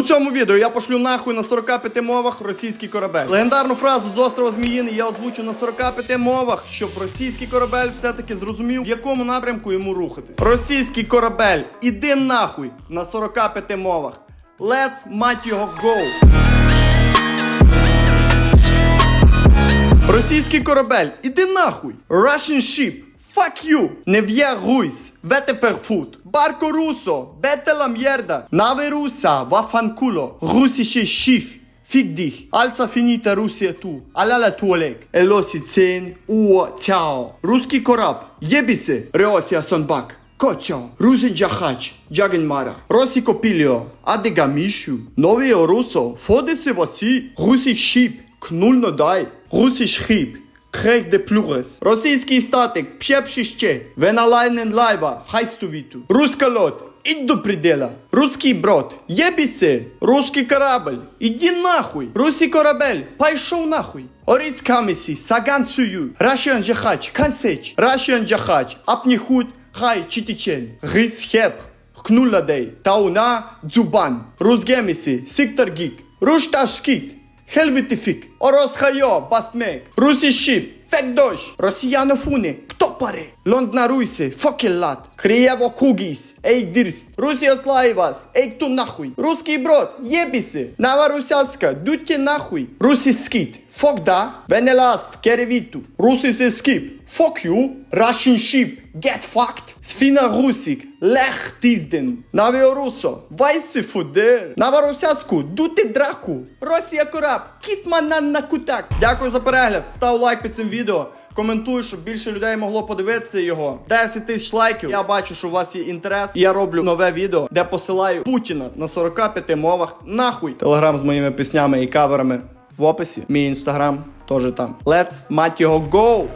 У цьому відео я пошлю нахуй на 45 мовах російський корабель. Легендарну фразу з острова Зміїний я озвучу на 45 мовах, щоб російський корабель все-таки зрозумів, в якому напрямку йому рухатись. Російський корабель, іди нахуй на 45 мовах. Let's мать його go! Російський корабель, іди нахуй! Russian ship, Fuck you! Нев'є Руйс, Ветеферфут, Барко Русо, Бетела М'єрда, Наве Руса, Вафанкуло, Русіше Шіф, Fick dich, alza finita Russia tu, alala tu oleg, elosi cen, uo, ciao, ruski korab, jebise, reosia sonbak, kočo, ruzi džahač, džagen mara, rosi kopilio, adega mišu, novi ruso, fode se vasi, rusi šip, knulno daj, rusi šhip, 40 de pluras. Російський статик пшепшище. Веналайнен лайва хайстувіту. Руска лот. Идь до предела. Русский брод, єбіси. Русский корабль, іди нахуй. Русский корабель, пайшов нахуй. Орис камеси, саган сую. Рашен жахач, кансеч. Рашен жахач, апніхут, хай читичен. Гис хеп, кнуладей, тауна, дзубан. Русгемеси, сиктор гик. Руш. Хелвити фик, Орос хайо, басмек, руси шип, фек дош, росијано фуне, кто паре, лондна руйсе, фокеллат, криево кугис, ей дирст, русија вас, ей ту нахуј, руски брод, јеби се, нава русјаска, дуќе нахуј, руси скит, да, Венелас в керевіту, Русі се скіп, фок ю, Russian ship, get fucked, Сфіна русік, лех тизден, Навіо русо, вайси фудер, Нава дути драку, Росія кораб, кітманан на кутак. Дякую за перегляд, став лайк під цим відео. Коментую, щоб більше людей могло подивитися його. 10 тисяч лайків. Я бачу, що у вас є інтерес. Я роблю нове відео, де посилаю Путіна на 45 мовах. Нахуй. Телеграм з моїми піснями і каверами в описі. Мій інстаграм теж там. Let's мать його go!